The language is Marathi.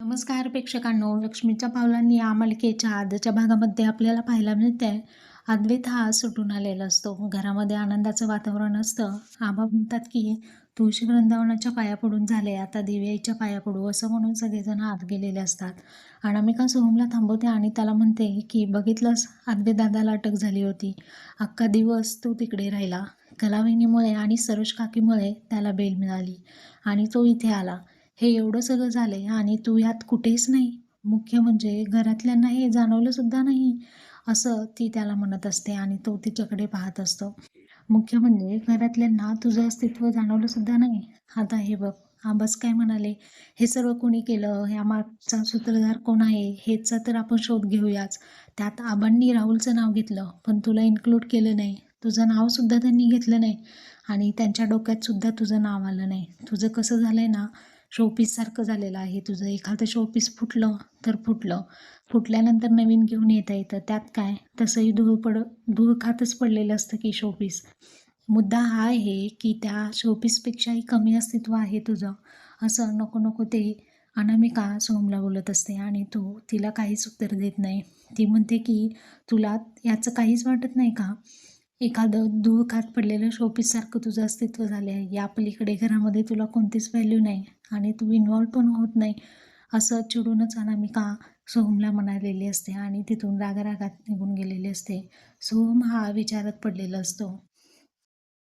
नमस्कार प्रेक्षकांनो लक्ष्मीच्या पावलांनी या मालिकेच्या आजच्या भागामध्ये आपल्याला पाहायला मिळते अद्वैत हा सुटून आलेला असतो. घरामध्ये आनंदाचं वातावरण असतं. आबा म्हणतात की तुळशी वृंदावनाच्या पाया पडून झाले आता दिव्याईच्या पाया पडू असं म्हणून सगळेजण आत गेलेले असतात. अनामिका सोहमला थांबवते आणि त्याला म्हणते की बघितलंस अद्वैत दादाला अटक झाली होती. अख्खा दिवस तो तिकडे राहिला. कलावहिनीमुळे आणि सरोज काकीमुळे त्याला बेल मिळाली आणि तो इथे आला. हे एवढं सगळं झालंय आणि तू ह्यात कुठेच नाही. मुख्य म्हणजे घरातल्यांना हे जाणवलं सुद्धा नाही. असं ती त्याला म्हणत असते आणि तो तिच्याकडे पाहत असतो. मुख्य म्हणजे घरातल्यांना तुझं अस्तित्व जाणवलं सुद्धा नाही. आता हे बघ आबास काय म्हणाले? हे सर्व कोणी केलं? ह्या मागचा सूत्रधार कोण आहे? हेचा तर आपण शोध घेऊयाच. त्यात आबांनी राहुलचं नाव घेतलं पण तुला इन्क्लूड केलं नाही. तुझं नावसुद्धा त्यांनी घेतलं नाही. आणि त्यांच्या डोक्यात सुद्धा तुझं नाव आलं नाही. तुझं कसं झालं आहे ना शोपीससारखं झालेलं आहे. तुझं एखादं शोपीस फुटलं तर फुटलं. फुटल्यानंतर नवीन घेऊन येता येतं. त्यात काय? तसंही धूळ पड धूळ खातच पडलेलं असतं की शोपीस मुद्दा हा आहे की त्या शोपीसपेक्षाही कमी अस्तित्व आहे तुझं. असं नको नको ते अनामिका सोमला बोलत असते आणि तो तिला काहीच उत्तर देत नाही. ती म्हणते की तुला याचं काहीच वाटत नाही का? एखादं धूळ खात पडलेलं शोपीससारखं तुझं अस्तित्व झाले आहे या पलीकडे घरामध्ये तुला कोणतीच व्हॅल्यू नाही आणि तू इन्व्हॉल्व पण होत नाही. असं चिडूनच अनामिका सोहमला म्हणालेली असते आणि तिथून रागारागात निघून गेलेली असते. सोहम हा विचारात पडलेला असतो.